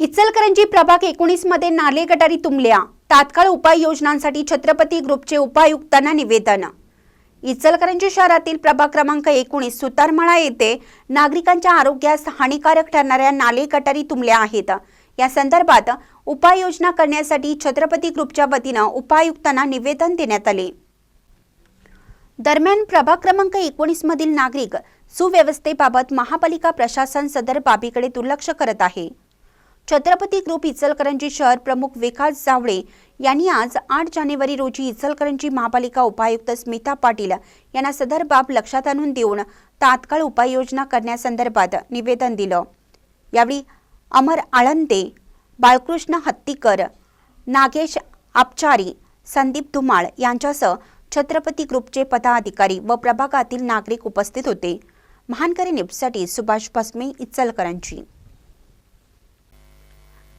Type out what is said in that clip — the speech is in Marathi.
इचलकरंजी प्रभाग एकोणीसमध्ये नाले गटारी तुंबल्या. तात्काळ उपाययोजनांसाठी छत्रपती ग्रुपचे उपायुक्तांना निवेदन. इचलकरंजी शहरातील प्रभाग क्रमांक एकोणीस सुतारमळा येथे नागरिकांच्या आरोग्यास हानिकारक ठरणाऱ्या नाले गटारी तुंबल्या आहेत. या संदर्भात उपाययोजना करण्यासाठी छत्रपती ग्रुपच्या वतीनं उपायुक्तांना निवेदन देण्यात आले. दरम्यान प्रभाग क्रमांक एकोणीस मधील नागरिक सुव्यवस्थेबाबत महापालिका प्रशासन सदर बाबीकडे दुर्लक्ष करत आहे. छत्रपती ग्रुप इचलकरंजी शहर प्रमुख विकास जावळे यांनी आज आठ जानेवारी रोजी इचलकरंजी महापालिका उपायुक्त स्मिता पाटील यांना सदर बाब लक्षात आणून देऊन तात्काळ उपाययोजना करण्यासंदर्भात निवेदन दिलं. यावेळी अमर आळंदे बाळकृष्ण हत्तीकर नागेश आपचारी संदीप धुमाळ यांच्यासह छत्रपती ग्रुपचे पदाधिकारी व प्रभागातील नागरिक उपस्थित होते. महानकरी न्यूजसाठी सुभाष भस्मे इचलकरंजी.